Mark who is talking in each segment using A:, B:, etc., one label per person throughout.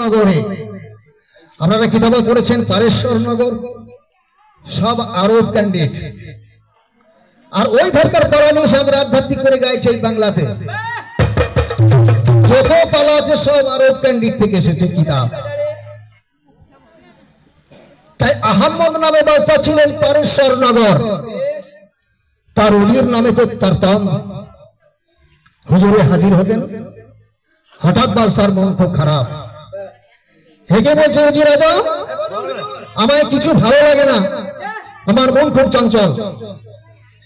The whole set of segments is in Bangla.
A: নগরে আপনারা কিতাবে পড়েছেন পারেশ্বর নগর সব আরব ক্যান্ডিডেট আর ওই ধরকার পালা নিয়ে সে আমরা আধ্যাত্মিক করে গাইছে এই বাংলাতে। যত পালা আছে, সব আরব ক্যান্ডিডেট থেকে এসেছে কিতাব। তাই আহম্মদ নামে বাদশা ছিলেন পারেশ্বর নগর তার অলির নামে তো তার তম হুজুরে হাজির হতেন। হঠাৎ বাদশার মন খুব খারাপ। হেগে বলছে হুজুর আজম আমায় কিছু ভালো লাগে না। আমার মন খুব চঞ্চল।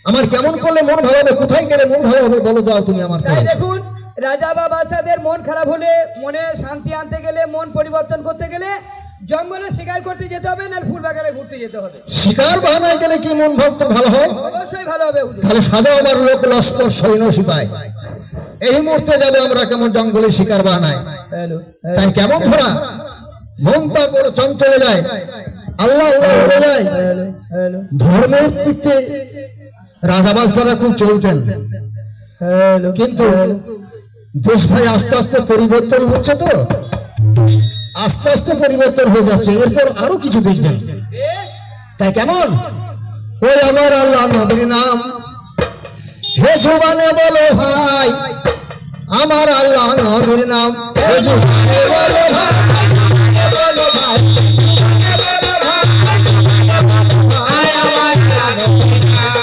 A: আমার কেমন করলে মন ভালো হবে? কোথায় গেলে মন ভালো হবে? বলো দাও তুমি আমার কাছে।
B: দেখুন রাজা বা বাদশাদের মন খারাপ হলে মনে শান্তি আনতে গেলে মন পরিবর্তন করতে গেলে জঙ্গলে শিকার করতে যেতে হবে না ফুল বাগানে ঘুরতে যেতে হবে।
A: শিকার বাহানায় গেলে কি মন ভক্ত ভালো হয়?
B: অবশ্যই ভালো হবে
A: তাহলে সাদা আমার লোক লস্কর সৈন্য সিপাই। এই মুহূর্তে যাবে আমরা কেমন জঙ্গলে শিকার বাহানায়। তাই কেমন ঘোরা মন তার বড় চঞ্চলে যায়। আল্লাহ আল্লাহ বলে যায়, ধর্মের দিকে রাজা বাদশারা খুব চলতেন। কিন্তু দেশ ভাই আস্তে আস্তে পরিবর্তন হচ্ছে তো। আস্তে আস্তে পরিবর্তন হয়ে যাচ্ছে। এরপর আরও কিছু দেখবেন। তাই কেমন? ওই আমার আল্লাহ নবীর নাম। হে জুবানে বলো ভাই, আমার আল্লাহ নবীর নাম। হে জুবানে বলো ভাই।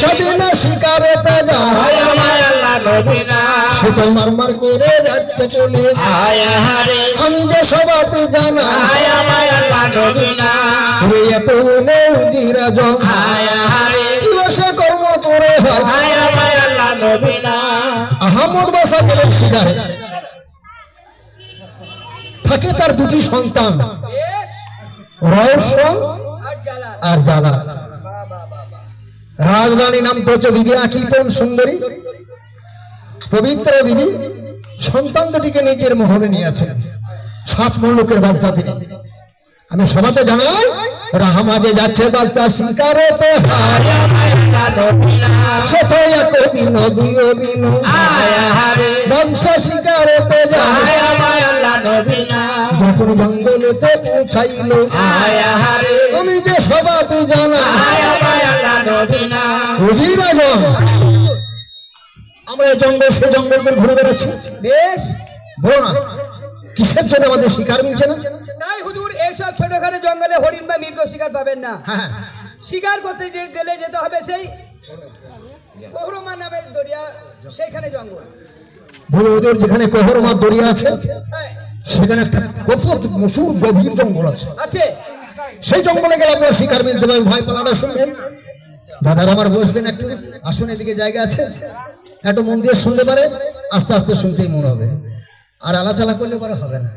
A: সেদিন শিকারেতে যায় সে তো মারমার করে যাচ্ছে চলে আমি যে সবাতে জানা এত বলে উজিরা জং সে কর্ম করে হয় আহমদ বাসা গেলেন শিকারে থাকে তার দুটি সন্তান রহস্য
B: আর
A: জালা রাজরানী নাম হচ্ছে বিবি আকিতন সুন্দরী। পবিত্র বিবি সন্তান দুটিকে নিজের মহলে নিয়েছেন। সাত মুল্লুকের বাচ্চা তিনি। আমি সবাতে জানাই, রাহামাজে যাচ্ছে বাচ্চা শিকারতে ছোট এক দিন দুই দিন বাচ্চা শিকারতে যায় যখন জঙ্গলেতে পৌঁছাইল আমি যে সবাতে জানাই বুঝি না আমরা জঙ্গল সে জঙ্গল করে ঘুরে বেড়াচ্ছি
B: বেশ
A: বলো না কিসের জন্য আমাদের শিকার মিলছে না
B: তাই হুজুর এইসব ছোটখাটো জঙ্গলে হরিণ বা মৃগ শিকার পাবেন না।
A: হ্যাঁ।
B: শিকার করতে যে গেলে যেতে হবে সেই কহরমা নামের দরিয়া সেইখানে জঙ্গল।
A: বলো ওদের যেখানে কহরমা দরিয়া আছে
B: হ্যাঁ,
A: সেখানে একটা কপট মসুর গভীর জঙ্গল আছে।
B: আছে।
A: সেই জঙ্গলে গেলে আপনার শিকার মিলতে পারবে ভাই পালাটা শুনবেন। দাদার আমার বসবেন একটু আসুন এদিকে জায়গা আছে। একটু মন দিয়ে শুনতে পারে আস্তে আস্তে শুনতেই মনে হবে। আর আলাচালা করলে পরে হবে না।